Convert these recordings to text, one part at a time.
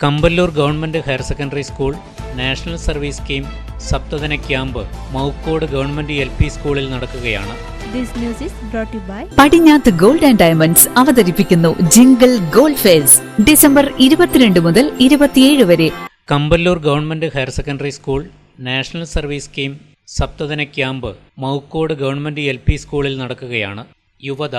Kamballoor government higher secondary school national service scheme സപ്തദിന camp Maukkode government L P സ്കൂളിൽ നടക്കുകയാണ്. This news is brought to you by Padinjath gold and diamonds അവതരിപ്പിക്കുന്നു jingle gold fairs December ഇരുപത്തിരണ്ട് മുതൽ ഇരുപത്തിയേഴ് വരെ. Kampallur government higher secondary school national service scheme സപ്തദിന camp Maukkode government L P സ്കൂളിൽ നടക്കുകയാണ്. യുവത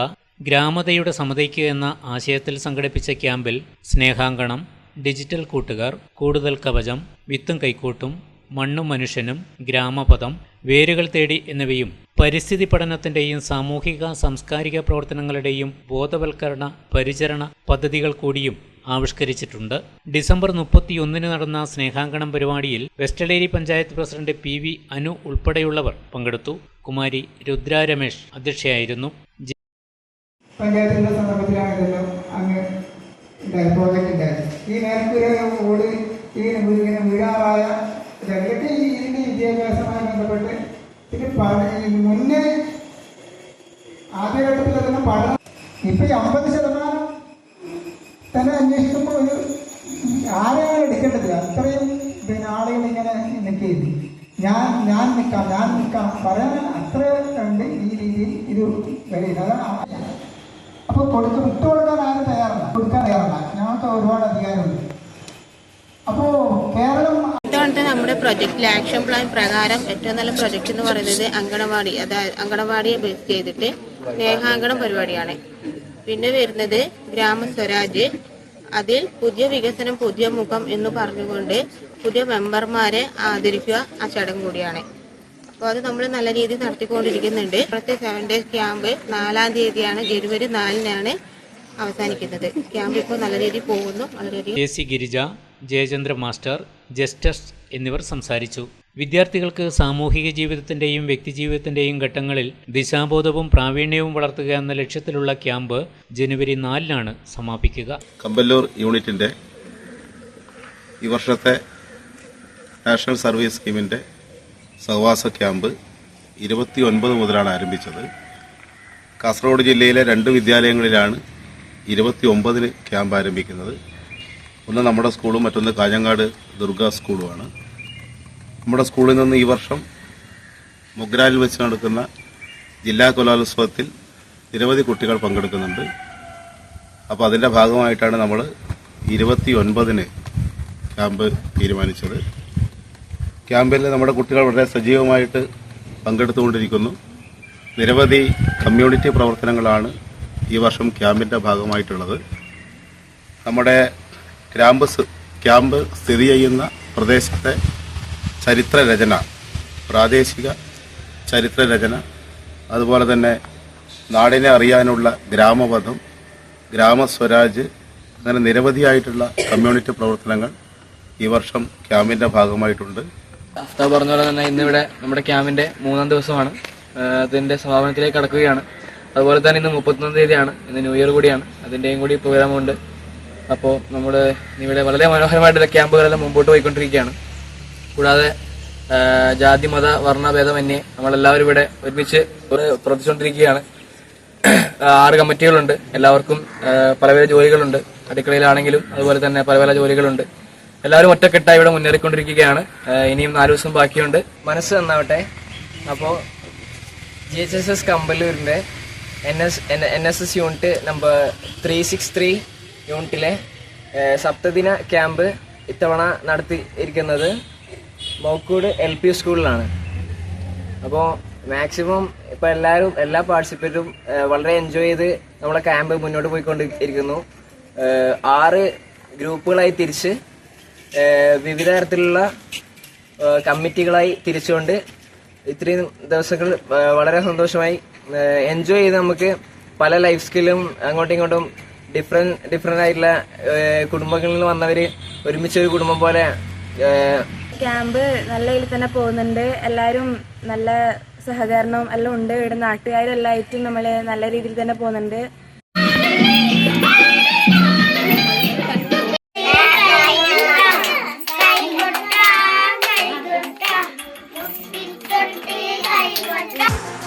ഗ്രാമതയുടെ സമതയ്ക്ക് എന്ന ആശയത്തിൽ സംഘടിപ്പിച്ച ക്യാമ്പിൽ സ്നേഹാങ്കണം ഡിജിറ്റൽ കൂട്ടുകാർ കൂടുതൽ കവചം വിത്തും കൈക്കൂട്ടും മണ്ണും മനുഷ്യനും ഗ്രാമപദം വേരുകൾ തേടി എന്നിവയും പരിസ്ഥിതി പഠനത്തിന്റെയും സാമൂഹിക സാംസ്കാരിക പ്രവർത്തനങ്ങളുടെയും ബോധവൽക്കരണ പരിചരണ പദ്ധതികൾ കൂടിയും ആവിഷ്കരിച്ചിട്ടുണ്ട്. ഡിസംബർ മുപ്പത്തിയൊന്നിന് നടന്ന സ്നേഹാങ്കണം പരിപാടിയിൽ West Eleri panchayat president P V Anu ഉൾപ്പെടെയുള്ളവർ പങ്കെടുത്തു. കുമാരി രുദ്ര രമേശ് അധ്യക്ഷയായിരുന്നു പഞ്ചായത്തിന്റെ സന്ദർഭത്തിലാണ് ഇതെല്ലാം അങ്ങ് ഉണ്ടായത് പ്രോജക്റ്റ് ഉണ്ടായത് ഈ മേൽക്കൂര ഓട് ഈ ഇങ്ങനെ വീഴാറായ ഇതൊക്കെ ഇതിന്റെ വിദ്യാഭ്യാസവുമായി ബന്ധപ്പെട്ട് പിന്നെ മുന്നേ ആദ്യഘട്ടത്തിൽ അതൊന്നും പഠനം ഇപ്പം ഈ അമ്പത് ശതമാനം തന്നെ അന്വേഷിക്കുമ്പോൾ ഒരു ആരെയാണ് എടുക്കേണ്ടത്? അത്രയും പിന്നെ ആളുകൾ ഇങ്ങനെ നിൽക്കുന്നു ഞാൻ ഞാൻ നിൽക്കാം ഞാൻ നിൽക്കാം. പറയാൻ അത്ര കണ്ട് ഈ രീതിയിൽ ഇത് വരില്ല അതാണ് അപ്പോൾ കൊടുത്ത് വിട്ടു കൊടുക്കാൻ ആരും തയ്യാറല്ല. കൊടുക്കാൻ തയ്യാറല്ല. ഞങ്ങൾക്ക് ഒരുപാട് അധികാരമുണ്ട്. അപ്പോ കേരളം നമ്മുടെ പ്രൊജക്റ്റിൽ ആക്ഷൻ പ്ലാൻ പ്രകാരം ഏറ്റവും നല്ല പ്രൊജക്റ്റ് എന്ന് പറയുന്നത് അങ്കണവാടി അതായത് അങ്കണവാടിയെ ബേസ് ചെയ്തിട്ട് സ്നേഹാങ്കണം പരിപാടിയാണ്. പിന്നെ വരുന്നത് ഗ്രാമസ്വരാജ് അതിൽ പുതിയ വികസനം പുതിയ മുഖം എന്ന് പറഞ്ഞുകൊണ്ട് പുതിയ മെമ്പർമാരെ ആദരിക്കുക ആ ചടങ്ങ് കൂടിയാണ്. അപ്പോൾ അത് നമ്മൾ നല്ല രീതിയിൽ നടത്തിക്കൊണ്ടിരിക്കുന്നുണ്ട്. ഇപ്പോഴത്തെ സെവൻ ഡേയ്സ് ക്യാമ്പ് നാലാം തീയതിയാണ് ജനുവരി നാലിനാണ് അവസാനിക്കുന്നത്. ക്യാമ്പ് ഇപ്പോൾ നല്ല രീതിയിൽ പോകുന്നു. വളരെയധികം A C Girija Jayachandra master Justus എന്നിവർ സംസാരിച്ചു. വിദ്യാർത്ഥികൾക്ക് സാമൂഹിക ജീവിതത്തിന്റെയും വ്യക്തിജീവിതത്തിന്റെയും ഘട്ടങ്ങളിൽ ദിശാബോധവും പ്രാവീണ്യവും വളർത്തുക എന്ന ലക്ഷ്യത്തിലുള്ള ക്യാമ്പ് ജനുവരി നാലിനാണ് സമാപിക്കുക. കമ്പല്ലൂർ യൂണിറ്റിന്റെ ഈ വർഷത്തെ നാഷണൽ സർവീസ് സ്കീമിന്റെ സഹവാസ ക്യാമ്പ് ഇരുപത്തി ഒൻപത് മുതലാണ് ആരംഭിച്ചത്. കാസർഗോഡ് ജില്ലയിലെ രണ്ട് വിദ്യാലയങ്ങളിലാണ് ഇരുപത്തി ഒമ്പതിന് ക്യാമ്പ് ആരംഭിക്കുന്നത്. ഒന്ന് നമ്മുടെ സ്കൂളും മറ്റൊന്ന് കാഞ്ഞങ്ങാട് ദുർഗ സ്കൂളുമാണ്. നമ്മുടെ സ്കൂളിൽ നിന്ന് ഈ വർഷം മുഗ്രാലിൽ വെച്ച് നടക്കുന്ന ജില്ലാ കലോത്സവത്തിൽ നിരവധി കുട്ടികൾ പങ്കെടുക്കുന്നുണ്ട്. അപ്പോൾ അതിന്റെ ഭാഗമായിട്ടാണ് നമ്മൾ ഇരുപത്തി ഒൻപതിന് ക്യാമ്പ് തീരുമാനിച്ചത്. ക്യാമ്പിൽ നമ്മുടെ കുട്ടികൾ വളരെ സജീവമായിട്ട് പങ്കെടുത്തുകൊണ്ടിരിക്കുന്നു. നിരവധി കമ്മ്യൂണിറ്റി പ്രവർത്തനങ്ങളാണ് ഈ വർഷം ക്യാമ്പിന്റെ ഭാഗമായിട്ടുള്ളത്. നമ്മുടെ ക്യാമ്പ് ക്യാമ്പ് സ്ഥിതി ചെയ്യുന്ന പ്രദേശത്തെ ചരിത്ര രചന പ്രാദേശിക ചരിത്ര രചന അതുപോലെ തന്നെ നാടിനെ അറിയാനുള്ള ഗ്രാമപഥം ഗ്രാമസ്വരാജ് അങ്ങനെ നിരവധിയായിട്ടുള്ള കമ്മ്യൂണിറ്റി പ്രവർത്തനങ്ങൾ ഈ വർഷം ക്യാമ്പിന്റെ ഭാഗമായിട്ടുണ്ട്. അഫ്താബ് പറഞ്ഞ പോലെ തന്നെ ഇന്നിവിടെ നമ്മുടെ ക്യാമ്പിന്റെ മൂന്നാം ദിവസമാണ്. അതിന്റെ സമാപനത്തിലേക്ക് കടക്കുകയാണ്. അതുപോലെ തന്നെ ഇന്ന് മുപ്പത്തൊന്നാം തീയതിയാണ്. ഇന്ന് ന്യൂ ഇയർ കൂടിയാണ്. അതിന്റെയും കൂടി പ്രോഗ്രാമുണ്ട് അപ്പോൾ നമ്മൾ ഇവിടെ വളരെ മനോഹരമായിട്ടുള്ള ക്യാമ്പുകളെല്ലാം മുമ്പോട്ട് പോയിക്കൊണ്ടിരിക്കുകയാണ്. കൂടാതെ ജാതി മത വർണ എന്നെ നമ്മളെല്ലാവരും ഇവിടെ ഒരുമിച്ച് പ്രവർത്തിച്ചുകൊണ്ടിരിക്കുകയാണ്. ആറ് കമ്മിറ്റികളുണ്ട്. എല്ലാവർക്കും പല പല ജോലികളുണ്ട്. അടുക്കളയിലാണെങ്കിലും അതുപോലെ തന്നെ പല പല ജോലികളുണ്ട്. എല്ലാവരും ഒറ്റക്കെട്ടായി ഇവിടെ മുന്നേറിക്കൊണ്ടിരിക്കുകയാണ്. ഇനിയും നാല് ദിവസം ബാക്കിയുണ്ട്. മനസ്സ് നന്നാവട്ടെ. അപ്പോൾ G H S S കമ്പല്ലൂരിന്റെ N S N S S unit number three six three യൂണിറ്റിലെ സപ്തദിന ക്യാമ്പ് ഇത്തവണ നടത്തിയിരിക്കുന്നത് മോക്കൂട് എൽ പി സ്കൂളിലാണ് അപ്പോൾ മാക്സിമം ഇപ്പോൾ എല്ലാവരും എല്ലാ പാർട്ടിസിപ്പേറ്റും വളരെ എൻജോയ് ചെയ്ത് നമ്മളെ ക്യാമ്പ് മുന്നോട്ട് പോയിക്കൊണ്ടിരിക്കുന്നു. ആറ് ഗ്രൂപ്പുകളായി തിരിച്ച് വിവിധ തരത്തിലുള്ള കമ്മിറ്റികളായി തിരിച്ചുകൊണ്ട് ഇത്രയും ദിവസങ്ങൾ വളരെ സന്തോഷമായി. എൻജോയ് ചെയ്ത് നമുക്ക് പല ലൈഫ് സ്കില്ലും അങ്ങോട്ടും ഇങ്ങോട്ടും ഡിഫറെന്റ് ഡിഫറെന്റ് ആയിട്ടുള്ള കുടുംബങ്ങളിൽ നിന്ന് വന്നവർ ഒരുമിച്ച് ഒരു കുടുംബം പോലെ ക്യാമ്പ് നല്ല രീതിയിൽ തന്നെ പോകുന്നുണ്ട്. എല്ലാവരും നല്ല സഹകരണവും എല്ലാം ഉണ്ട്. ഇവിടെ നാട്ടുകാരെല്ലാം ആയിട്ടും നമ്മൾ നല്ല രീതിയിൽ തന്നെ പോകുന്നുണ്ട്. Yeah.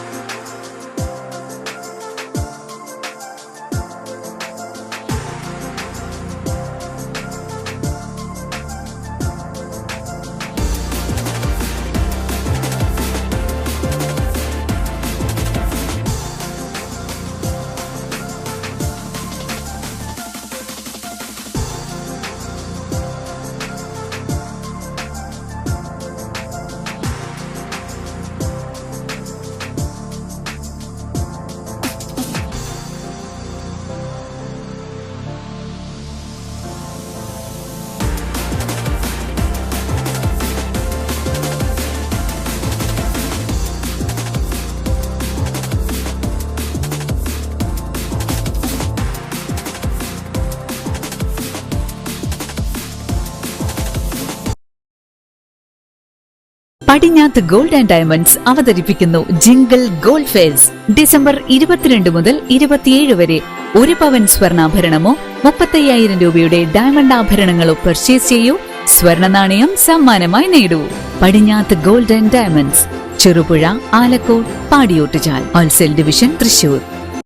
Padinjath gold and diamonds അവതരിപ്പിക്കുന്നു ജിംഗിൾ ഗോൾഡ് ഫെയർസ് ഡിസംബർ ഇരുപത്തിരണ്ട് മുതൽ ഇരുപത്തിയേഴ് വരെ ഒരു പവൻ സ്വർണാഭരണമോ മുപ്പത്തയ്യായിരം രൂപയുടെ ഡയമണ്ട് ആഭരണങ്ങളോ പർച്ചേസ് ചെയ്യൂ. സ്വർണ നാണയം സമ്മാനമായി നേടൂ. Padinjath gold and diamonds Cherupuzha Alakode Padiyottuchal. Wholesale division Thrissur.